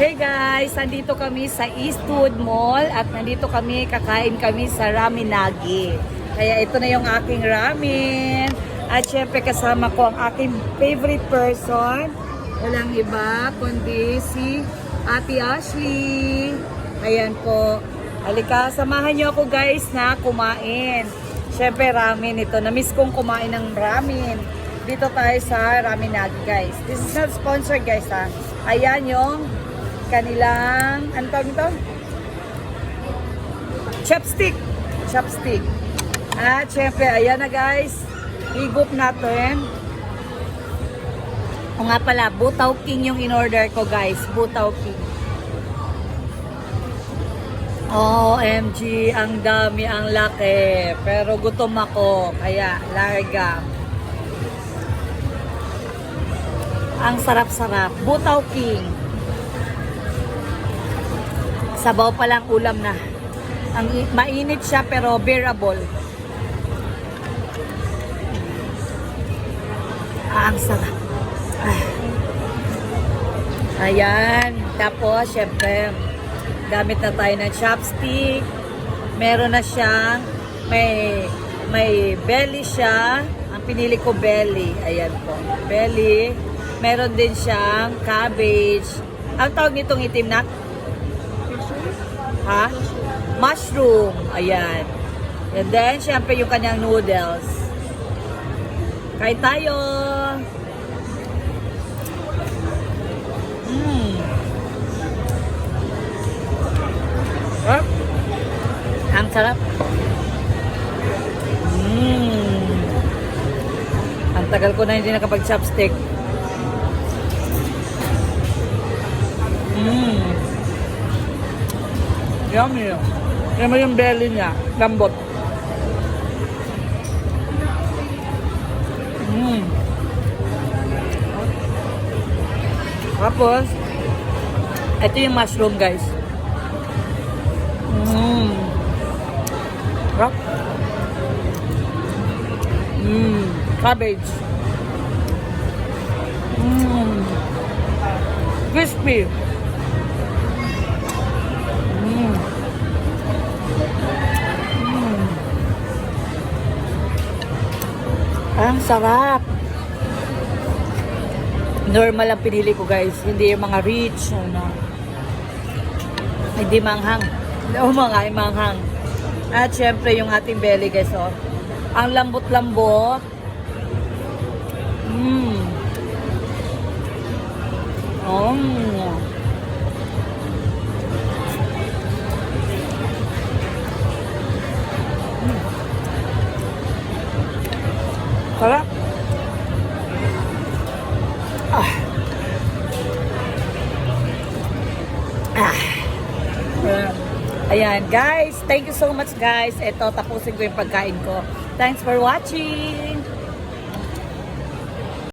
Hey guys, nandito kami sa Eastwood Mall at nandito kami, kakain kami sa Raminagi. Kaya ito na yung aking ramen. At syempre kasama ko ang aking favorite person. Walang iba kundi si Ate Ashley. Ayan po. Halika, samahan niyo ako guys na kumain. Syempre ramen ito. Namiss kong kumain ng ramen. Dito tayo sa Raminagi guys. This is not sponsored guys ha. Ayan yung kanilang, ano tawag ito? Chopstick. Chopstick. At syempre, ayan na guys. Higup natin. O nga pala, Butaw King yung in-order ko guys. Butaw King. OMG, ang dami, ang laki. Pero gutom ako, kaya larga. Ang sarap-sarap. Butaw King. Sabaw pa lang ulam na. Ang mainit siya pero bearable. Ah, ang sarap. Ah. Ayan. Tapos, syempre, gamit na tayo ng chopstick. Meron na siyang, may, may belly siya. Ang pinili ko belly. Ayan po. Belly. Meron din siyang cabbage. Ang tawag nitong itim na? Ha? Mushroom. Ayan. And then, syempre, yung kanyang noodles. Kain tayo. Mmm. Sarap. Ang sarap. Mmm. Ang tagal ko na hindi nakapag-chopstick. Mmm. Yummy. Yan mo yung belly niya. Lambot. Mmm. Tapos, ito yung mushroom guys. Mmm. Rock. Mmm. Cabbage. Mmm. Crispy. Ang sarap. Normal ang pinili ko guys. Hindi yung mga rich. Ano. Hindi manghang. Oo mga ay manghang. At syempre yung ating belly guys. Oh. Ang lambot-lambot. Mmm. Oh. Sarap. Ah. Ah. Ayan, guys. Thank you so much, guys. Ito, tapusin ko yung pagkain ko. Thanks for watching.